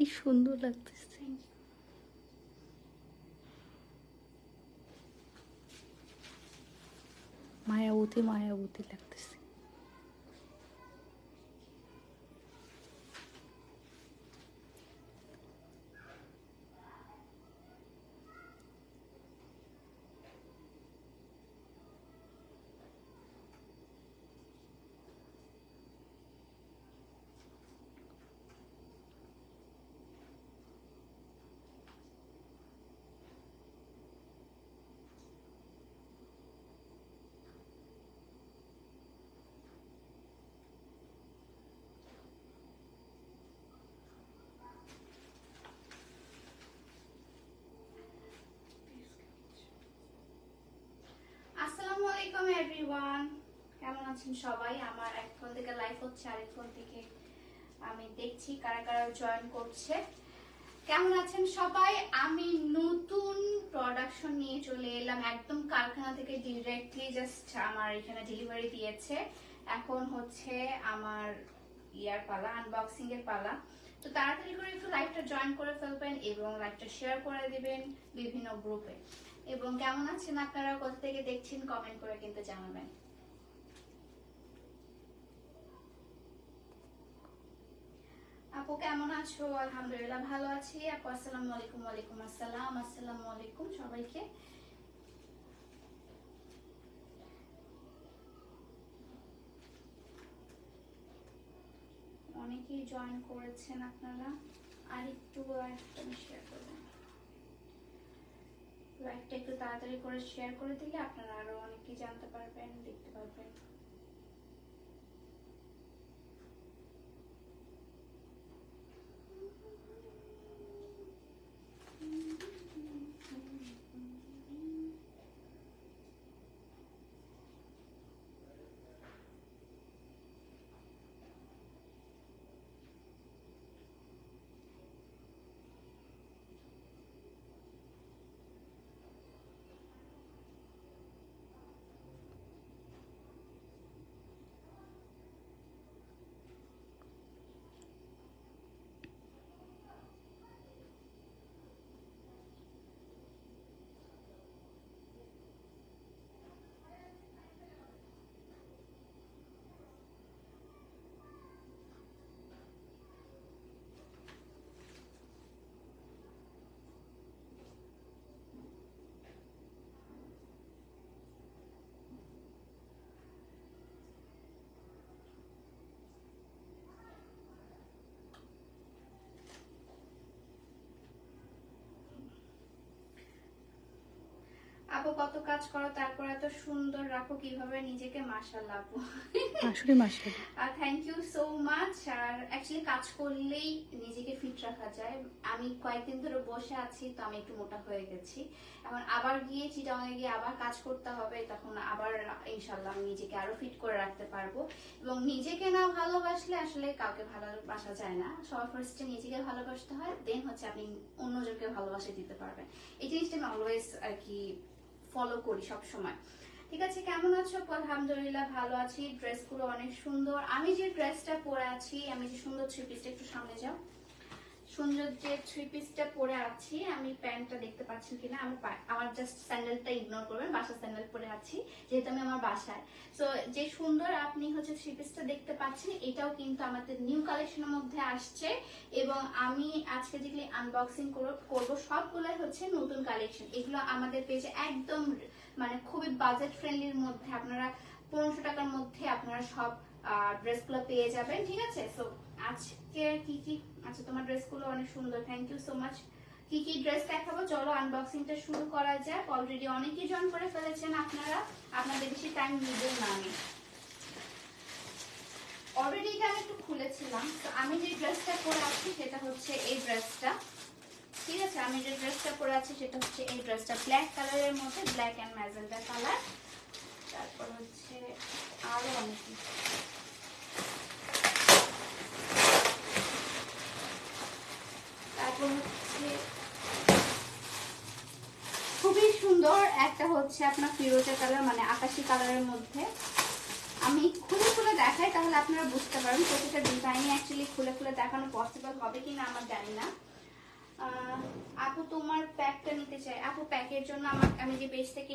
কি সুন্দর লাগতেছে। মায়াবতী মায়াবতী লাগতেছে আসসালামু আলাইকুম এভরিওয়ান কেমন আছেন সবাই। আমার এক ফোন থেকে লাইভ হচ্ছে, আরেক ফোন থেকে আমি দেখছি কারা কারা জয়েন করছে। কেমন আছেন সবাই? আমি নতুন প্রোডাকশন নিয়ে চলে এলাম। একদম কারখানা থেকে ডিরেক্টলি জাস্ট আমার এখানে ডেলিভারি দিয়েছে। এখন হচ্ছে আমার ইয়ার পালা আনবক্সিং এর পালা। তো তাড়াতাড়ি করে একটু লাইভটা জয়েন করে ফেলবেন এবং লাইভটা শেয়ার করে দিবেন বিভিন্ন গ্রুপে এবং কেমন আছেন আপনারা? কোথা থেকে দেখছেন? কমেন্ট করে কিন্তু জানাবেন। আপু, কেমন আছো? আলহামদুলিল্লাহ ভালো আছি। আপু, আসসালামু আলাইকুম, ওয়ালাইকুম আসসালাম, আসসালামু আলাইকুম সবাইকে। অনেকেই জয়েন করেছেন আপনারা। আর একটু একটা শেয়ার করবেন। লাইভটা একটু তাড়াতাড়ি করে শেয়ার করে দিলে আপনারা আরও অনেকেই জানতে পারবেন, দেখতে পারবেন। আপু কত কাজ করো তারপর এত সুন্দর রাখো কীভাবে নিজেকে মাশাআল্লাহ। আপু আসলে মাসে আর থ্যাংক ইউ সো মাচ আর অ্যাকচুয়ালি কাজ করলেই নিজেকে ফিট রাখা যায়। আমি কয়েকদিন ধরে বসে আছি তো আমি একটু মোটা হয়ে গেছি। এখন আবার গিয়ে চিটাঙে গিয়ে আবার কাজ করতে হবে তখন আবার ইনশাল্লাহ আমি নিজেকে আরও ফিট করে রাখতে পারব। এবং নিজেকে না ভালোবাসলে আসলে কাউকে ভালোবাসা যায় না। সবার ফার্স্টে নিজেকে ভালোবাসতে হয় দেন হচ্ছে আপনি অন্যজনকে ভালোবাসা দিতে পারবেন। এই জিনিসটা আমি অলওয়েজ আর কি ফলো করি সব সময় ঠিক আছে, কেমন আছো? আলহামদুলিল্লাহ ভালো আছি। ড্রেসগুলো অনেক সুন্দর। আমি যে ড্রেসটা পরে আছি, আমি যে সুন্দর থ্রি পিসটা একটু সামনে যাও। সুন্দর যে থ্রি পিসটা পরে আছি, আমি প্যান্টটা দেখতে পাচ্ছেন কিনা আমার পা- আমার জাস্ট স্যান্ডেলটা ইগনোর করবেন, বাসার স্যান্ডেল পরে আছি, যেহেতু আমি আমার বাসায়। তো যে সুন্দর আপনি হচ্ছে থ্রি পিসটা দেখতে পাচ্ছেন, এটাও কিন্তু আমাদের নিউ কালেকশনের মধ্যে আসছে এবং আমি আজকে যেগুলি আনবক্সিং করব সবগুলাই হচ্ছে নতুন কালেকশন এগুলো আমাদের পেজে একদম মানে খুবই বাজেট ফ্রেন্ডলির মধ্যে, আপনারা পনেরোশো টাকার মধ্যে আপনারা সব ড্রেসগুলো পেয়ে যাবেন, ঠিক আছে? সো আজকে কি কি আচ্ছা তোমার ড্রেসগুলো অনেক সুন্দর থ্যাংক ইউ সো মাচ কি কি ড্রেস দেখাবো? চলো আনবক্সিংটা শুরু করা যাক। অলরেডি অনেকেই জয়েন করে ফেলেছেন আপনারা। আপনাদের বেশি টাইম নিব না আমি। অলরেডি এটা আমি একটু খুলেছিলাম। তো আমি যে ড্রেসটা পরে আছি, সেটা হচ্ছে এই ড্রেসটা ঠিক আছে? আমি যে ড্রেসটা পরে আছি, সেটা হচ্ছে এই ড্রেসটা ব্ল্যাক কালারের মধ্যে ব্ল্যাক অ্যান্ড ম্যাজেন্ডা কালার তারপর হচ্ছে আরও অনেক কিছু। তারপর হচ্ছে খুবই সুন্দর একটা হচ্ছে আপনার ফিরোজা কালার মানে আকাশি কালারের মধ্যে আমি খুলে খুলে দেখাই, তাহলে আপনারা বুঝতে পারবেন প্রতিটা ডিজাইন অ্যাকচুয়ালি খুলে খুলে দেখানো পসিবল হবে কিনা, আমার জানি না আপু তোমার প্যাকটা নিতে চাই আপু প্যাকের জন্য আমার আমি যে পেজ থেকে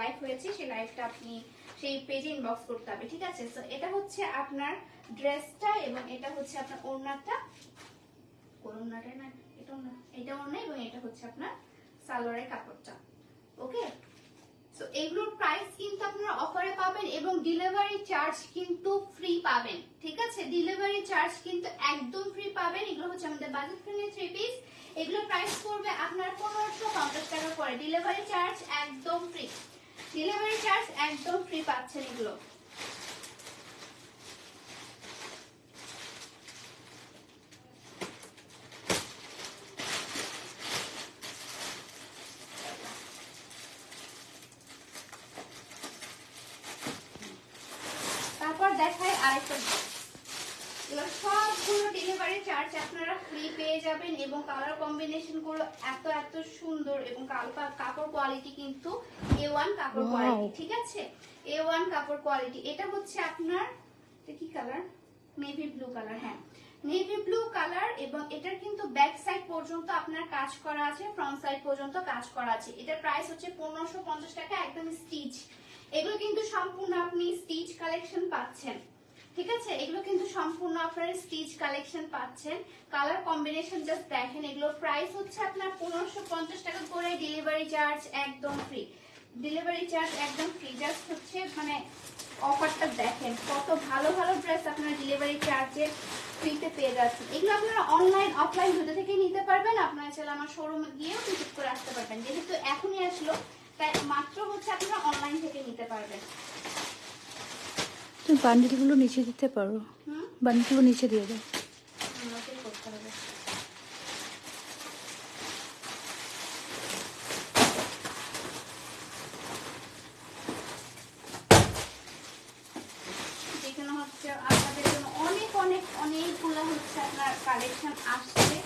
লাইভ হয়েছে, সেই লাইভটা আপনি সেই পেজে ইনবক্স করতে হবে, ঠিক আছে? তো এটা হচ্ছে আপনার ড্রেসটা এবং এটা হচ্ছে আপনার ওড়নাটা। ওড়নাটা না, এটা ওড়না এটা ওড়না এবং এটা হচ্ছে আপনার সালোয়ারের কাপড়টা ওকে তো এগুলোর প্রাইস কিন্তু আপনারা অফারে পাবেন এবং ডেলিভারি চার্জ কিন্তু ফ্রি পাবেন, ঠিক আছে? ডেলিভারি চার্জ কিন্তু একদম ফ্রি পাবেন। এগুলো হচ্ছে আমাদের বাজেট ফ্রেন্ডলি থ্রি পিস এগুলো প্রাইস পড়বে আপনার পনেরোশো পঞ্চাশ টাকা করে। ডেলিভারি চার্জ একদম ফ্রি ডেলিভারি চার্জ একদম ফ্রি পাচ্ছেন এগুলো। তারপর দেখায় আরেকটা সবগুলো ডেলিভারি চার্জ আপনারা ফ্রি পেয়ে যাবেন এবং কালার কম্বিনেশনগুলো এত এত সুন্দর এবং কাপড় কোয়ালিটি কিন্তু এ ওয়ান কাপড় কোয়ালিটি ঠিক আছে? এ ওয়ান কাপড় কোয়ালিটি এটা হচ্ছে আপনার কি কালার নেভি ব্লু কালার হ্যাঁ। নেভি ব্লু কালার এবং এটার কিন্তু ব্যাক সাইড পর্যন্ত আপনার কাজ করা আছে ফ্রন্ট সাইড পর্যন্ত কাজ করা আছে। এটার প্রাইস হচ্ছে পনেরোশো পঞ্চাশ টাকা একদম স্টিচ এগুলো কিন্তু সম্পূর্ণ আপনি স্টিচ কালেকশন পাচ্ছেন। ঠিক আছে? এগুলো কিন্তু সম্পূর্ণ আপনারা স্টিচ কালেকশন পাচ্ছেন। কালার কম্বিনেশন জাস্ট দেখেন এগুলোর প্রাইস হচ্ছে আপনার পনেরোশো পঞ্চাশ টাকা করে। ডেলিভারি চার্জ একদম ফ্রি ডেলিভারি চার্জ একদম ফ্রি জাস্ট হচ্ছে মানে অফারটা দেখেন, কত ভালো ভালো ড্রেস আপনারা ডেলিভারি চার্জে ফ্রিতে পেয়ে যাচ্ছেন। এগুলো আপনারা অনলাইন অফলাইন দুটো থেকে নিতে পারবেন। আপনারা চাইলে আমার শোরুমে গিয়েও ভিজিট করে আসতে পারবেন। যেহেতু এখনই আসলো, তাই মাত্র হচ্ছে আপনারা অনলাইন থেকে নিতে পারবেন। তুমি বান্ডিলগুলো নিচে দিতে পারো। বান্ডিলগুলো নিচে দিয়ে দাও আমাকেই করতে হবে যেখানে হচ্ছে আপনাদের জন্য অনেক অনেক অনেকগুলো হচ্ছে আপনার কালেকশন আসছে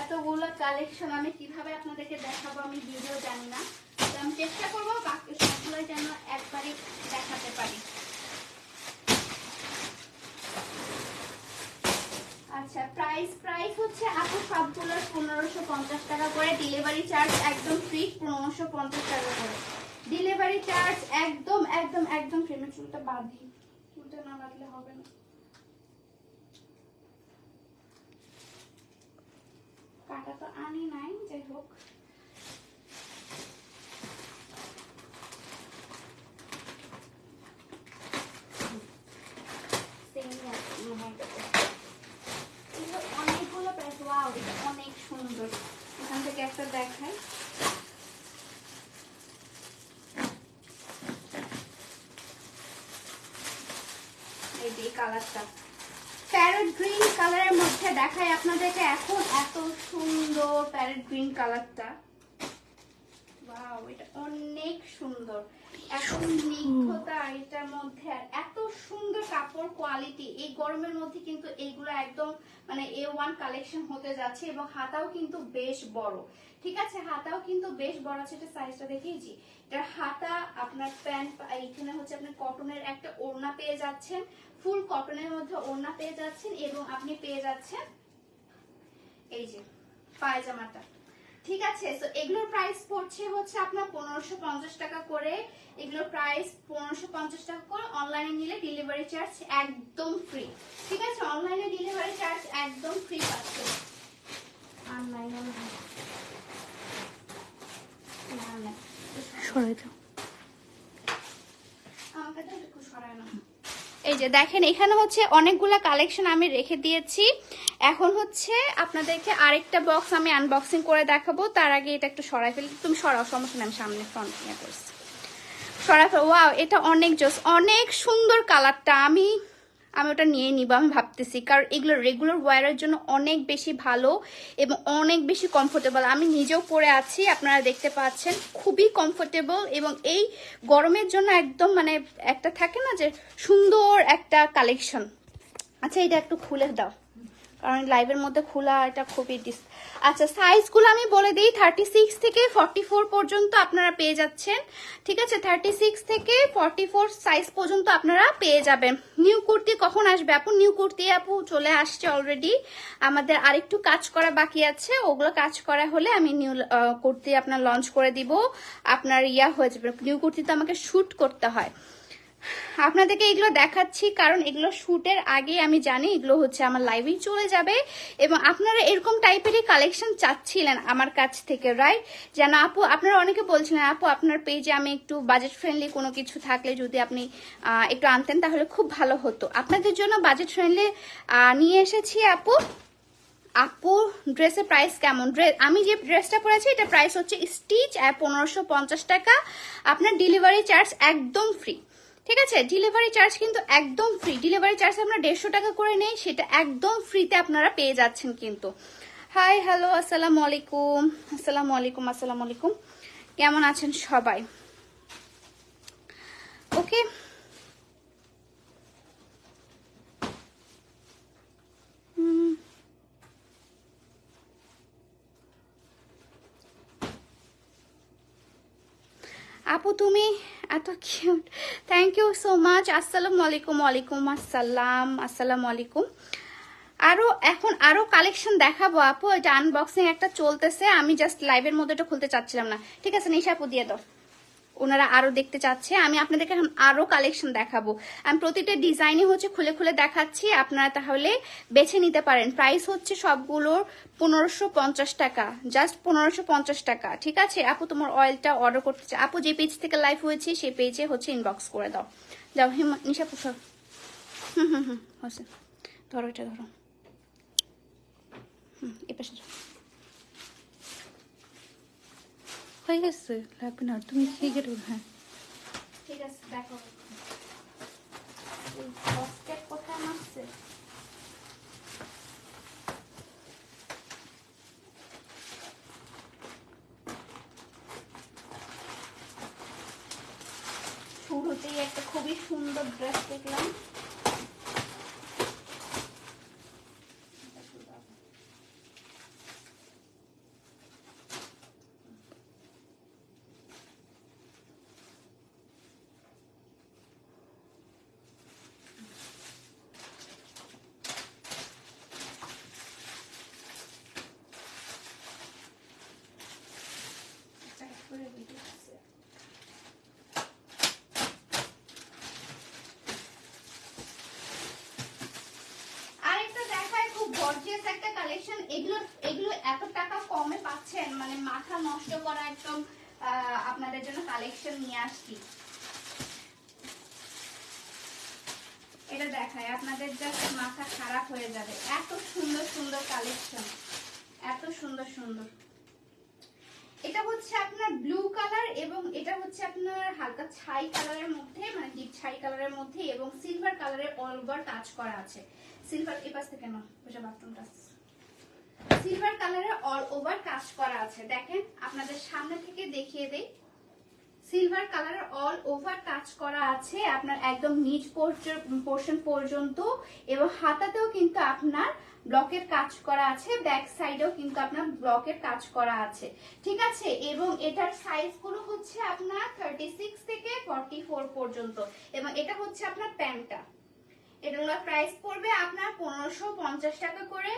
এতগুলো কালেকশন আমি কীভাবে আপনাদেরকে দেখাবো আমি ভিডিও জানি না তো আমি চেষ্টা করব বাকি সবগুলো যেন একবারই দেখাতে পারি আচ্ছা প্রাইস প্রাইস হচ্ছে আপু সবগুলোর পনেরোশো পঞ্চাশ টাকা করে ডেলিভারি চার্জ একদম ফ্রি পনেরোশো পঞ্চাশ টাকা করে ডেলিভারি চার্জ একদম একদম একদম ফ্রি আমি চুলটা বাঁধি চুলটা না বাঁধলে হবে না কাটা তো আনি নাই যাই হোক Same আছে, মনে হয় এটা। এগুলো প্রাইস ওয়াও অনেক সুন্দর। এখান থেকে একটা দেখাই। কালারের মধ্যে আপনাদেরকে। এখন এত সুন্দর প্যারেট গ্রিন কালারটা ওয়াও এটা অনেক সুন্দর। এত স্নিগ্ধতা এটার মধ্যে আর এত সুন্দর কাপড় কোয়ালিটি এই গরমের মধ্যে কিন্তু এইগুলো একদম মানে এ ওয়ান কালেকশন হতে যাচ্ছে এবং হাতাও কিন্তু বেশ বড়। ঠিক আছে? হাতাও কিন্তু বেশ বড় আছে এটা সাইজটা দেখিয়েছি। এটার হাতা আপনার প্যান্ট এইখানে হচ্ছে আপনার কটনের একটা ওড়না পেয়ে যাচ্ছেন। ফুল কটনের মধ্যে ওড়না পেয়ে যাচ্ছেন এবং আপনি পেয়ে যাচ্ছেন এই যে পায়জামাটা। ঠিক আছে তো এগুলোর প্রাইস পড়ছে হচ্ছে আপনার পনেরোশো পঞ্চাশ টাকা করে। এগুলোর প্রাইস পনেরোশো পঞ্চাশ টাকা করে অনলাইনে নিলে ডেলিভারি চার্জ একদম ফ্রি ঠিক আছে অনলাইনে ডেলিভারি চার্জ একদম ফ্রি পাচ্ছে অনলাইনে সরাই দাও। আমাকে তো সরায় না এই যে দেখেন, এখানে হচ্ছে অনেকগুলা কালেকশন আমি রেখে দিয়েছি। এখন হচ্ছে আপনাদেরকে আরেকটা বক্স আমি আনবক্সিং করে দেখাবো। তার আগে এটা একটু সরাই ফেলি। তুমি সরাও, সমস্যা নেই, আমি সামনে ফ্রন্ট নিয়ে করছি। সরাই ফেল ওয়াও এটা অনেক জোস, অনেক সুন্দর কালারটা আমি আমি ওটা নিয়ে নিব, আমি ভাবতেছি। কারণ এগুলো রেগুলার ওয়ারের জন্য অনেক বেশি ভালো এবং অনেক বেশি কমফোর্টেবল আমি নিজেও পরে আছি, আপনারা দেখতে পাচ্ছেন। খুবই কমফোর্টেবল এবং এই গরমের জন্য একদম মানে একটা থাকে না যে সুন্দর একটা কালেকশন আচ্ছা এটা একটু খুলে দাও। কারণ লাইভের মধ্যে খোলা এটা খুবই ডিস আচ্ছা সাইজগুলো আমি বলে দিই থার্টি সিক্স থেকে ফর্টি ফোর পর্যন্ত আপনারা পেয়ে যাচ্ছেন। ঠিক আছে? থার্টি সিক্স থেকে ফর্টি ফোর সাইজ পর্যন্ত আপনারা পেয়ে যাবেন। নিউ কুর্তি কখন আসবে আপু? নিউ কুর্তি আপু চলে আসছে অলরেডি আমাদের আরেকটু কাজ করা বাকি আছে। ওগুলো কাজ করা হলে আমি নিউ কুর্তি আপনার লঞ্চ করে দিব। আপনার ইয়া হয়ে যাবে। নিউ কুর্তি তো আমাকে শ্যুট করতে হয়। আপনাদেরকে এগুলো দেখাচ্ছি, কারণ এগুলো শুটের আগে আমি জানি এগুলো হচ্ছে আমার লাইভেই চলে যাবে। এবং আপনারা এরকম টাইপেরই কালেকশন চাচ্ছিলেন আমার কাছ থেকে রাইট যেন আপু, আপনারা অনেকে বলছিলেন, আপু, আপনার পেজে আমি একটু বাজেট ফ্রেন্ডলি কোনো কিছু থাকলে যদি আপনি একটু আনতেন তাহলে খুব ভালো হতো। আপনাদের জন্য বাজেট ফ্রেন্ডলি নিয়ে এসেছি আপু। আপু ড্রেসের প্রাইস কেমন? ড্রেস আমি যে ড্রেসটা পরেছি, এটা প্রাইস হচ্ছে স্টিচ পনেরোশো টাকা। আপনার ডেলিভারি চার্জ একদম ফ্রি ঠিক আছে ডেলিভারি চার্জ কিন্তু একদম ফ্রি ডেলিভারি চার্জ আমরা দেড়শো টাকা করে নেই, সেটা একদম ফ্রিতে আপনারা পেয়ে যাচ্ছেন কিন্তু। হাই হ্যালো আসসালামু আলাইকুম। আসসালামু আলাইকুম আসসালামু আলাইকুম। কেমন আছেন সবাই? ওকে আপু তুমি এত cute thank you so much আসসালামু আলাইকুম, ওয়ালাইকুম আসসালাম, আসসালামু আলাইকুম। আরও এখন আরও কালেকশন দেখাবো আপু। এটা আনবক্সিং একটা চলতেছে, আমি জাস্ট লাইভের মধ্যে এটা খুলতে চাচ্ছিলাম না। ঠিক আছে, নিশা আপু, দিয়ে দাও। ওনারা আরও দেখতে চাচ্ছে। আমি আপনাদেরকে এখন আরও কালেকশন দেখাবো। আমি প্রতিটা ডিজাইনই হচ্ছে খুলে খুলে দেখাচ্ছি। আপনারা তাহলে বেছে নিতে পারেন। প্রাইস হচ্ছে সবগুলোর পনেরোশো পঞ্চাশ টাকা। জাস্ট পনেরোশো পঞ্চাশ টাকা। ঠিক আছে? আপু, তোমার অয়েলটা অর্ডার করতে চাই আপু, যে পেজ থেকে লাইভ হয়েছে, সেই পেজে হচ্ছে ইনবক্স করে দাও। যাও হিমা নিশা পুষো। হুম হুম হুম ধরো এটা, ধরো। হুম এ পাশে যাও। হয়ে গেছে? লাগবে না, তুমি ঠিক আছে হ্যাঁ। ঠিক আছে, দেখো। কোথায় মারছে? শুরুতেই একটা খুবই সুন্দর ড্রেস দেখলাম করে ভিডিও আছে আরেকটা দেখায় খুব গর্জিয়াস একটা কালেকশন এগুলো এগুলো এত টাকা কমে পাচ্ছেন মানে মাথা নষ্ট করা একদম আপনাদের জন্য কালেকশন নিয়ে আসছি। এটা দেখায় আপনাদের জাস্ট মাথা খারাপ হয়ে যাবে। এত সুন্দর সুন্দর কালেকশন এত সুন্দর সুন্দর। এটা হচ্ছে আপনার ব্লু কালার এবং এটা হচ্ছে আপনার হালকা ছাই কালারের মধ্যে মানে ডিপ ছাই কালারের মধ্যে এবং সিলভার কালারের অল ওভার কাজ করা আছে। সিলভার এই পাশ থেকে না ওটা বাথরুমটা সিলভার কালারের অল ওভার কাজ করা আছে। দেখেন, আপনাদের সামনে থেকে দেখিয়ে দেই। সিলভার কালারের অল ওভার কাজ করা আছে আপনার একদম নিচ পোর্শন পর্যন্ত এবং হাতাতেও কিন্তু আপনার ব্লকের কাজ করা আছে ব্যাক সাইডেও কিন্তু আপনার ব্লকের কাজ করা আছে। ঠিক আছে? এবং এটার সাইজগুলো হচ্ছে আপনার থার্টি সিক্স থেকে ফর্টি ফোর পর্যন্ত এবং এটা হচ্ছে আপনার প্যান্টটা। এগুলোর প্রাইস পড়বে আপনার পনেরোশো পঞ্চাশ টাকা করে।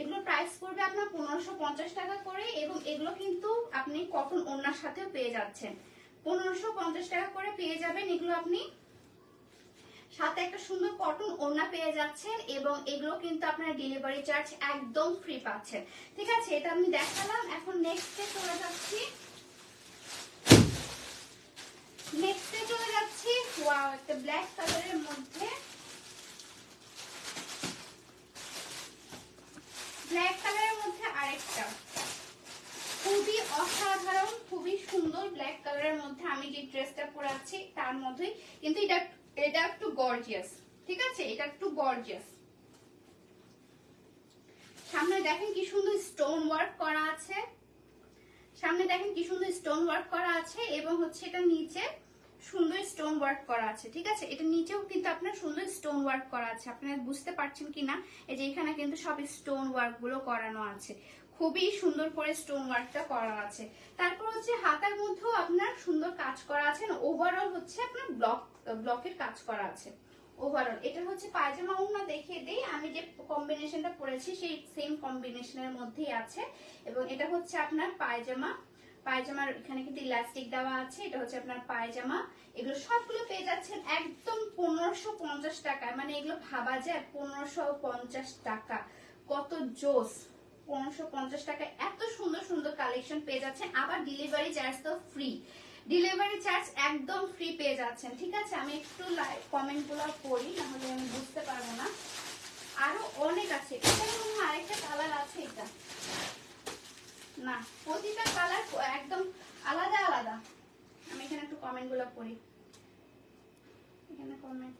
এগুলো প্রাইস পড়বে আপনার পনেরোশো পঞ্চাশ টাকা করে এবং এগুলো কিন্তু আপনি কটন ওড়নার সাথেও পেয়ে যাচ্ছেন। পনেরোশো পঞ্চাশ টাকা করে পেয়ে যাবেন এগুলো আপনি। সাথে একটা সুন্দর কটন ওড়না পেয়ে যাচ্ছেন এবং এগুলো কিন্তু আপনার ডেলিভারি চার্জ একদম ফ্রি পাচ্ছেন। ঠিক আছে, এটা আমি দেখালাম। এখন নেক্সটে চলে যাচ্ছি। নেক্সটে চলে যাচ্ছি। ওয়াও একটা ব্ল্যাক কালারের মধ্যে ব্ল্যাক কালারের মধ্যে আরেকটা খুবই অসাধারণ খুবই সুন্দর ব্ল্যাক কালারের মধ্যে আমি যে ড্রেসটা পরে আছি, তার মধ্যেই, কিন্তু এটা এটা একটু গর্জিয়াস ঠিক আছে? এটা একটু গর্জিয়াস সামনে দেখেন কি সুন্দর স্টোন ওয়ার্ক করা আছে। সামনে দেখেন কি সুন্দর স্টোন ওয়ার্ক করা আছে এবং হচ্ছে এটা নিচে সুন্দর স্টোন ওয়ার্ক করা আছে, ঠিক আছে? এটা নিচেও কিন্তু আপনার সুন্দর স্টোন ওয়ার্ক করা আছে। আপনারা বুঝতে পারছেন কিনা? এই যে এখানে কিন্তু সব স্টোন ওয়ার্কগুলো করানো আছে। খুবই সুন্দর করে স্টোন ওয়ার্কটা করা আছে। তারপর হচ্ছে হাতার মধ্যেও আপনার সুন্দর কাজ করা আছে ওভারঅল হচ্ছে আপনার ব্লক ব্লকের কাজ করা আছে। ওভারঅল এটা হচ্ছে পায়জামা ওড়না দেখিয়ে দেই, আমি যে কম্বিনেশনটা পরেছি সেই সেম কম্বিনেশনের মধ্যেই আছে। এবং এটা হচ্ছে আপনার পায়জামা, পায়জামার এখানে কিন্তু ইলাস্টিক দেওয়া আছে, এটা হচ্ছে আপনার পায়জামা। এগুলো সবগুলো পেয়ে যাচ্ছেন একদম পনেরোশো পঞ্চাশ টাকায় মানে এগুলো ভাবা যায় পনেরোশো পঞ্চাশ টাকা। কত জোস! পনেরোশো পঞ্চাশ টাকায় এত সুন্দর সুন্দর কালেকশন পেয়ে যাচ্ছেন। আবার ডেলিভারি চার্জ তো ফ্রি ডেলিভারি চার্জ একদম ফ্রি পেয়ে যাচ্ছেন, ঠিক আছে? আমি একটু কমেন্টগুলো পড়ি, নাহলে আমি বুঝতে পারব না। আরও অনেক আছে। এটা আরেকটা কালার আছে এটা। না, প্রতিটা কালার একদম আলাদা আলাদা। আমি এখানে একটু কমেন্টগুলো পড়ি। এখানে কমেন্ট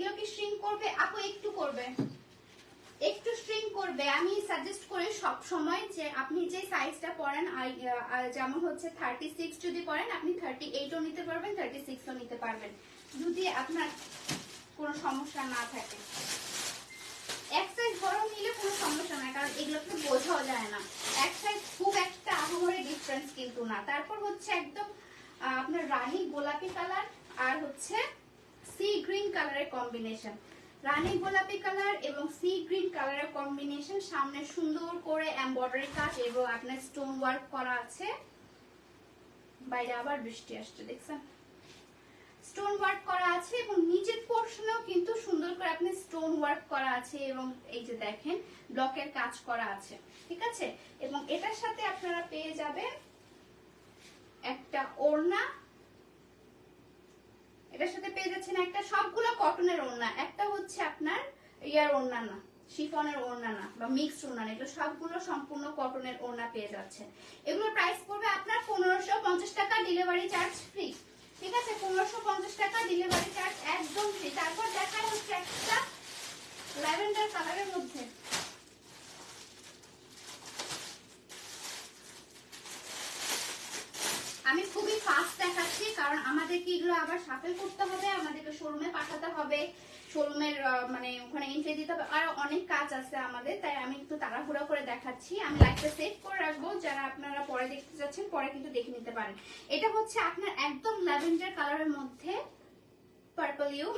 এগুলো কি করবে? আপু, একটু করবে। একটু স্ট্রিং করবে। আমি সাজেস্ট করি সব সময় যে আপনি যে সাইজটা পরেন যেমন হচ্ছে থার্টি সিক্স যদি পরেন আপনি থার্টি এইটও নিতে পারবেন থার্টি সিক্সও নিতে পারবেন। যদি আপনার কোনো সমস্যা না থাকে। এক সাইজ বড় নিলে কোনো সমস্যা নাই, কারণ এগুলোকে বোঝাও যায় না। এক সাইজ খুব একটা আহামরি ডিফারেন্স কিন্তু না। তারপর হচ্ছে একদম আপনার রানী গোলাপি কালার আর হচ্ছে সি গ্রিন কালারের কম্বিনেশন। রানী গোলাপি কালার এবং সি গ্রিন কালারের কম্বিনেশন সামনে সুন্দর করে এমব্রয়ডারি কাজ এবং আপনার স্টোন ওয়ার্ক করা আছে। বাইরে আবার বৃষ্টি আসছে, দেখছেন? স্টোন ওয়ার্ক করা আছে এবং নিচের পোর্শনেও কিন্তু সুন্দর করে আপনি স্টোন ওয়ার্ক করা আছে এবং এই যে দেখেন, ব্লকের কাজ করা আছে, ঠিক আছে? এবং এটার সাথে আপনারা পেয়ে যাবেন একটা ওড়না এটার সাথে পেয়ে যাচ্ছেন একটা সবগুলো কটনের ওড়না। একটা হচ্ছে আপনার ইয়ার ওড়না না শিফনের ওড়না না, বা মিক্সড ওড়না না এগুলো সবগুলো সম্পূর্ণ কটনের ওড়না পেয়ে যাচ্ছে এগুলো প্রাইস পড়বে আপনার পনেরোশো পঞ্চাশ টাকা ডেলিভারি চার্জ ফ্রি ঠিক আছে? পনেরোশো পঞ্চাশ টাকা ডেলিভারি চার্জ একদম ফ্রি তারপর দেখা হচ্ছে একটা ল্যাভেন্ডার কালারের মধ্যে। আমি ফাস্ট দেখাচ্ছি, কারণ আমাদেরকে এগুলো আবার সাফেল করতে হবে, আমাদেরকে শোরুমে পাঠাতে হবে। শোরুমের মানে ওখানে এন্ট্রি দিতে হবে। আর অনেক কাজ আছে আমাদের, তাই আমি একটু তাড়াহুড়া করে দেখাচ্ছি। আমি লাইভটা সেভ করে রাখব, যারা আপনারা পরে দেখতে যাচ্ছেন, পরে কিন্তু দেখে নিতে পারেন। এটা হচ্ছে আপনার একদম ল্যাভেন্ডার কালারের মধ্যে পার্পল ইউ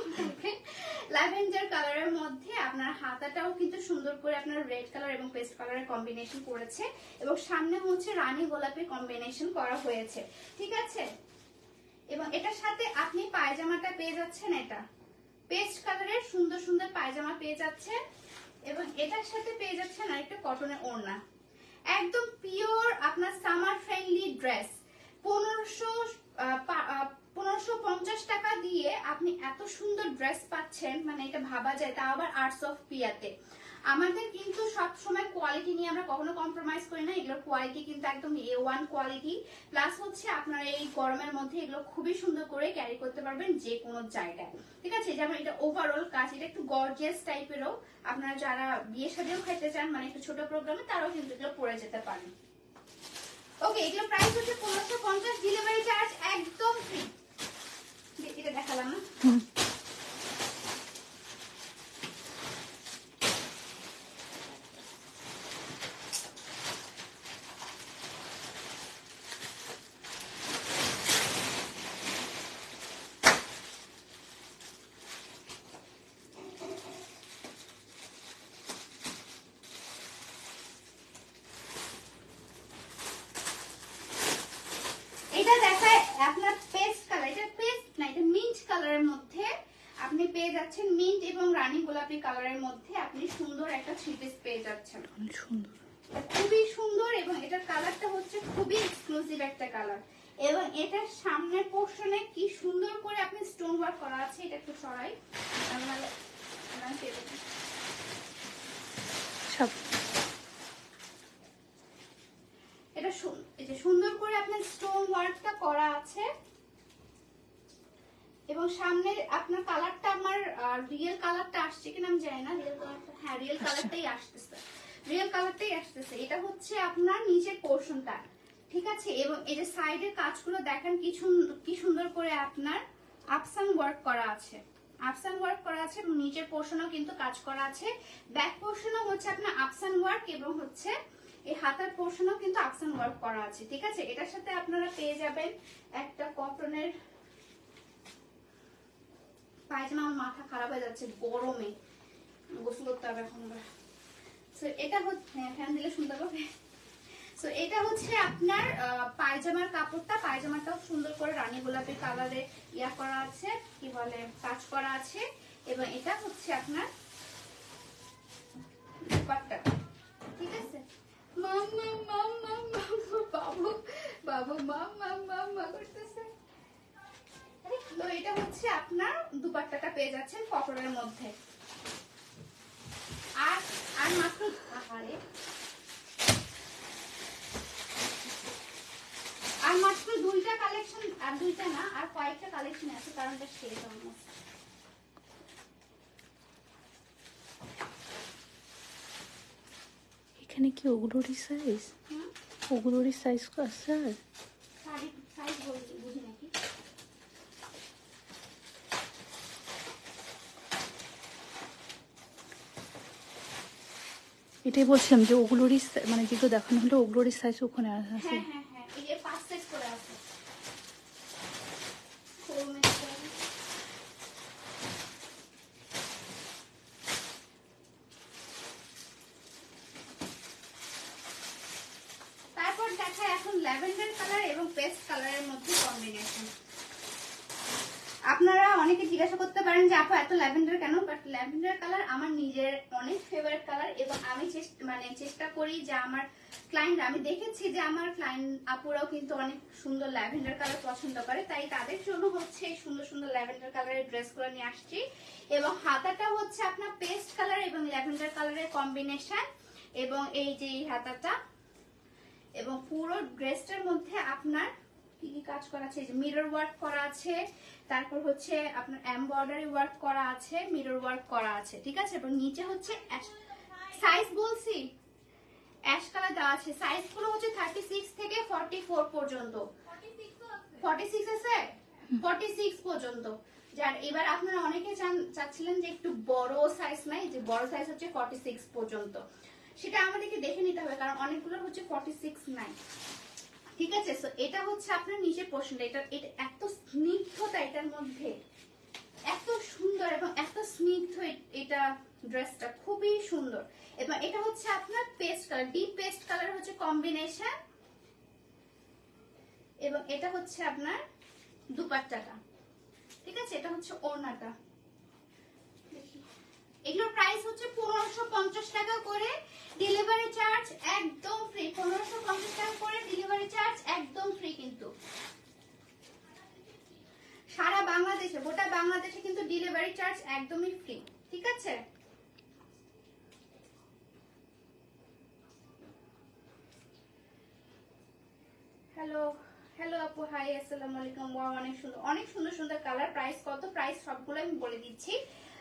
কালারের মধ্যে আপনার হাতাটাও কিন্তু সুন্দর করে আপনার রেড কালার এবং পেস্ট কালারের কম্বিনেশন করেছে। এবং সামনে হচ্ছে রানী কম্বিনেশন করা হয়েছে। ঠিক আছে? এবং এটার সাথে আপনি পায়জামাটা পেয়ে যাচ্ছেন এটা। পেস্ট কালারের সুন্দর সুন্দর পায়জামা পেয়ে যাচ্ছেন এবং এটার সাথে পেয়ে যাচ্ছেন আরেকটা কটনের ওড়না। একদম পিওর আপনার সামার ফ্রেন্ডলি ড্রেস। পনেরোশো পনেরোশো পঞ্চাশ টাকা দিয়ে আপনি এত সুন্দর ড্রেস পাচ্ছেন মানে এটা ভাবা যায় তা আবার আর্টস অফ পিয়াতে আমাদের কিন্তু সব সময় কোয়ালিটি নিয়ে আমরা কখনো কম্প্রোমাইজ করি না। এগুলোর কোয়ালিটি কিন্তু একদম এ ওয়ান কোয়ালিটি প্লাস হচ্ছে আপনারা এই গরমের মধ্যে এগুলো খুবই সুন্দর করে ক্যারি করতে পারবেন যে কোনো জায়গায়। ঠিক আছে? যেমন এটা ওভারঅল কাজ, এটা একটু গর্জিয়াস টাইপেরও আপনারা যারা বিয়ে সাথেও খেতে চান মানে একটু ছোট প্রোগ্রামে তারাও কিন্তু এগুলো পরে যেতে পারেন। ওকে এগুলো প্রাইস হচ্ছে পনেরোশো পঞ্চাশ। ডেলিভারি চার্জ একদম ফ্রি এটা দেখালাম না এটা দেখায় আপনার পেস্ট কালার এটা পেস্ট না এটা মিন্ট কালারের মধ্যে আপনি পেয়ে যাচ্ছেন মিন্ট এবং রানী গোলাপি কালারের মধ্যে আপনি সুন্দর একটা থ্রি পিস পেয়ে যাচ্ছেন অনেক সুন্দর এটা খুবই সুন্দর এবং এটার কালারটা হচ্ছে খুবই এক্সক্লুসিভ একটা কালার এবং এটার সামনের পোর্শনে কি সুন্দর করে আপনি স্টোন ওয়ার্ক করা আছে এটা একটু সরাই। সব। এটা এই যে সুন্দর করে আপনার স্টোন ওয়ার্কটা করা আছে। এবং সামনের আপনার কালারটা আমার রিয়েল কালারটা আসছে কিনা আমি জানি না। রিয়েল কালারটা হ্যাঁ রিয়েল কালারটাই আসতেছে। রিয়েল কালারটাই আসতেছে। এটা হচ্ছে আপনার নিচের পোর্শনটা ঠিক আছে? এবং এই যে সাইডের কাজগুলো দেখেন কি সুন্দর কি সুন্দর করে আপনার আপসান ওয়ার্ক করা আছে। আপসান ওয়ার্ক করা আছে এবং নিচের পোর্শনও কিন্তু কাজ করা আছে। ব্যাক পোর্শনও হচ্ছে আপনার আপসান ওয়ার্ক এবং হচ্ছে এই হাতার পোর্শনও কিন্তু আপসান ওয়ার্ক করা আছে। ঠিক আছে? এটার সাথে আপনারা পেয়ে যাবেন একটা কটনের পায়জামা। মাথা খারাপ হয়ে যাচ্ছে গরমে। গোসল করতে হবে এখন এটা হচ্ছে ফ্যান দিলে শুনতে পাবে সো এটা হচ্ছে আপনার পায়জামার কাপড়টা। পায়জামাটাও সুন্দর করে রানী গোলাপি কালারে ইয়া করা আছে, কি বলে, কাজ করা আছে। এবং এটা হচ্ছে আপনার দুপাট্টা। ঠিক আছে? বাবু মাম করতেছে। তো এটা হচ্ছে আপনার দুপাট্টাটা পেয়ে যাচ্ছেন মধ্যে। আর আর মাত্র আর মাত্র দুইটা কালেকশন আর দুইটা না আর কয়েকটা কালেকশন আছে কারণ শেষ অলমোস্ট এখানে কি ওগুলোরই সাইজ ওগুলোরই সাইজ আছে সাইজ বলছি বুঝি নাকি? এটাই বলছিলাম যে ওগুলোরই মানে যেগুলো দেখানো হলো ওগুলোরই সাইজ ওখানে আছে। হ্যাঁ হ্যাঁ হ্যাঁ এই যে পাঁচ সাইজ করে আছে ফোর মেট্রো তারপর দেখা এখন ল্যাভেন্ডার কালার এবং পেস্ট কালারের মধ্যে কম্বিনেশন আপনারা অনেকে জিজ্ঞাসা করতে পারেন যে, আপু, এত ল্যাভেন্ডার কেন? বাট ল্যাভেন্ডার কালার আমার নিজের অনেক ফেভারিট কালার এবং আমি মানে চেষ্টা করি যে আমার ক্লায়েন্ট আমি দেখেছি যে আমার ক্লায়েন্ট আপুরাও কিন্তু অনেক সুন্দর ল্যাভেন্ডার কালার পছন্দ করে, তাই তাদের জন্য হচ্ছে সুন্দর সুন্দর ল্যাভেন্ডার কালারের ড্রেসগুলো নিয়ে আসছি। এবং হাতাটা হচ্ছে আপনার পেস্ট কালার এবং ল্যাভেন্ডার কালারের কম্বিনেশন এবং এই যে এই হাতাটা এবং পুরো ড্রেসটার মধ্যে আপনার কি কি কাজ করা আছে? মিরর ওয়ার্ক করা আছে, তারপর হচ্ছে আপনার এমব্রয়ডারি ওয়ার্ক করা আছে মিরর ওয়ার্ক করা আছে, ঠিক আছে? এবং নিচে হচ্ছে সাইজ বলছি? অ্যাশ কালার দেওয়া আছে। সাইজগুলো হচ্ছে থার্টি সিক্স থেকে ফর্টি ফোর পর্যন্ত। ফর্টি সিক্স আছে? ফর্টি সিক্স পর্যন্ত। যার এবার আপনারা অনেকে চান- চাচ্ছিলেন যে একটু বড় সাইজ নাই, যে বড় সাইজ হচ্ছে ফর্টি সিক্স পর্যন্ত। সেটা আমাদেরকে দেখে নিতে হবে, কারণ অনেকগুলো হচ্ছে ফর্টি সিক্স নাই ঠিক আছে? সো এটা হচ্ছে আপনার নিজের পোর্শনটা এটা এটা এত স্নিগ্ধতা এটার মধ্যে। এত সুন্দর এবং এত স্নিগ্ধ এটা ড্রেসটা খুবই সুন্দর। এবং এটা হচ্ছে আপনার paste colour deep paste colour হচ্ছে কম্বিনেশন এবং এটা হচ্ছে আপনার দুপাট্টাটা। ঠিক আছে? এটা হচ্ছে ওড়নাটা। এগুলোর প্রাইস হচ্ছে পনেরোশো পঞ্চাশ টাকা করে। ডেলিভারি চার্জ একদম ফ্রি পনেরোশো পঞ্চাশ টাকা করে ডেলিভারি চার্জ একদম ফ্রি কিন্তু। সারা বাংলাদেশে, গোটা বাংলাদেশে কিন্তু ডেলিভারি চার্জ একদমই ফ্রি ঠিক আছে? হ্যালো হ্যালো আপু হাই আসসালামু আলাইকুম। ওয়া অনেক সুন্দর অনেক সুন্দর সুন্দর কালার প্রাইস কত? প্রাইস সবগুলো আমি বলে দিচ্ছি।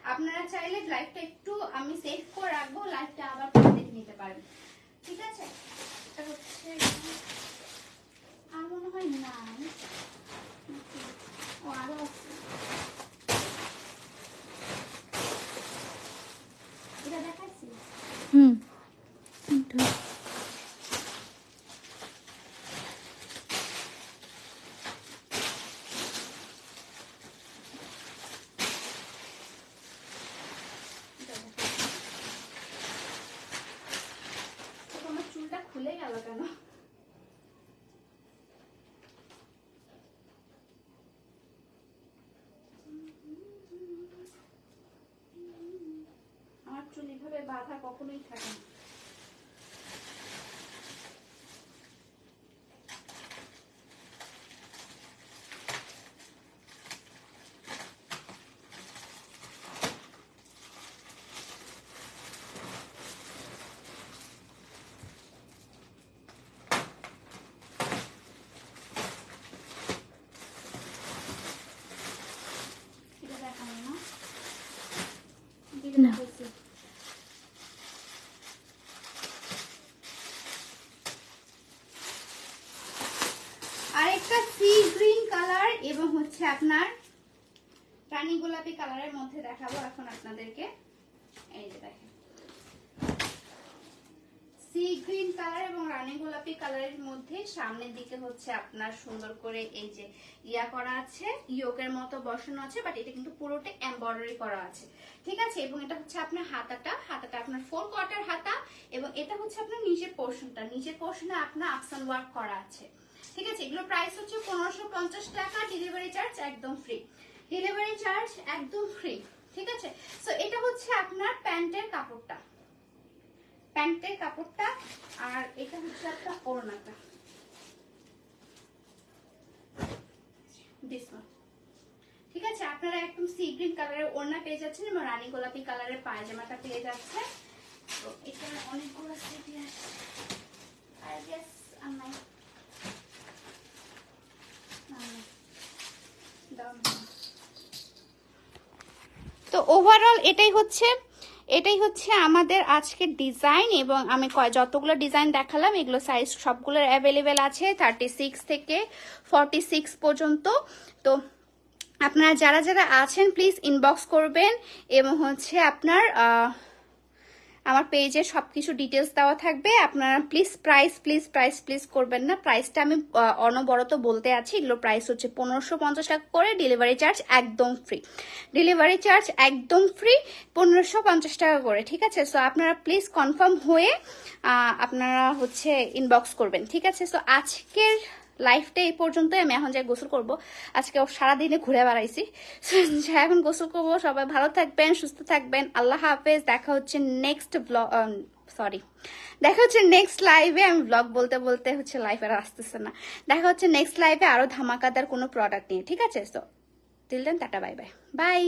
আপনারা চাইলে লাইফটা একটু আমি সেভ করে রাখব লাইফটা আবার দেখে নিতে পারবেন ঠিক আছে? এটা হচ্ছে মনে হয় নাই ও আরও আছে এটা দেখাচ্ছি হুম এটা এটা দেখাচ্ছি। তো আমার চুলটা খুলে গেল কেন আমার চুল এভাবে বাঁধা কখনোই থাকে না এটা দেখানো না দিদি না। দেখাইছি। হচ্ছে আপনার রানী গোলাপি কালারের মধ্যে দেখাবো এখন আপনাদেরকে। এই যে দেখেন। সি গ্রিন কালার এবং রানী গোলাপি কালারের মধ্যে সামনের দিকে হচ্ছে আপনার সুন্দর করে এই যে ইয়া করা আছে ইয়োগের মতো বসানো আছে বাট এটা কিন্তু পুরোটা এমব্রয়ডারি করা আছে। ঠিক আছে? এবং এটা হচ্ছে আপনার হাতাটা। হাতাটা আপনার ফোর কোয়ার্টার হাতা এবং এটা হচ্ছে আপনার নিজের পোর্শনটা নিজের পোর্শনে আপনার আফসান ওয়ার্ক করা আছে। ঠিক আছে? এগুলো প্রাইস হচ্ছে পনেরোশো পঞ্চাশ টাকা ডেলিভারি চার্জ একদম ফ্রি ডেলিভারি চার্জ একদম ফ্রি ঠিক আছে? সো এটা হচ্ছে আপনার প্যান্টের কাপড়টা। প্যান্টের কাপড়টা আর এটা হচ্ছে আপনার ওড়নাটা। ঠিক আছে? আপনারা একদম সি গ্রিন কালারের ওড়না পেয়ে যাচ্ছেন এবং রানী গোলাপি কালারের পায়জামাটা পেয়ে যাচ্ছে তো এটা অনেকগুলো আই গেস আমার তো ওভারঅল এটাই হচ্ছে এটাই হচ্ছে আমাদের আজকের ডিজাইন এবং আমি যতগুলো ডিজাইন দেখালাম, এগুলো সাইজ সবগুলোর অ্যাভেলেবেল আছে থার্টি সিক্স থেকে ফর্টি সিক্স পর্যন্ত। তো আপনারা যারা যারা আছেন প্লিজ ইনবক্স করবেন এবং হচ্ছে আপনার আমার পেজে সব কিছু ডিটেলস দেওয়া থাকবে। আপনারা please price please price please করবেন না। প্রাইসটা আমি অনবরত বলতে আছি। এগুলো প্রাইস হচ্ছে পনেরোশো পঞ্চাশ টাকা করে। ডেলিভারি চার্জ একদম ফ্রি ডেলিভারি চার্জ একদম ফ্রি পনেরোশো পঞ্চাশ টাকা করে, ঠিক আছে? সো আপনারা প্লিজ কনফার্ম হয়ে আপনারা হচ্ছে ইনবক্স করবেন, ঠিক আছে? সো আজকের লাইফটা এই পর্যন্তই আমি এখন যাই গোসল করব। আজকে সারাদিনে ঘুরে বেড়াইছি। এখন গোসল করব। সবাই ভালো থাকবেন, সুস্থ থাকবেন। আল্লাহ হাফেজ। দেখা হচ্ছে নেক্সট ব্লগ সরি দেখা হচ্ছে নেক্সট লাইভে আমি ব্লগ বলতে বলতে হচ্ছে লাইভ আর আসতেছে না। দেখা হচ্ছে নেক্সট লাইভে আরও ধামাকাদার কোনো প্রোডাক্ট নিয়ে। ঠিক আছে? তো till then tata bye bye bye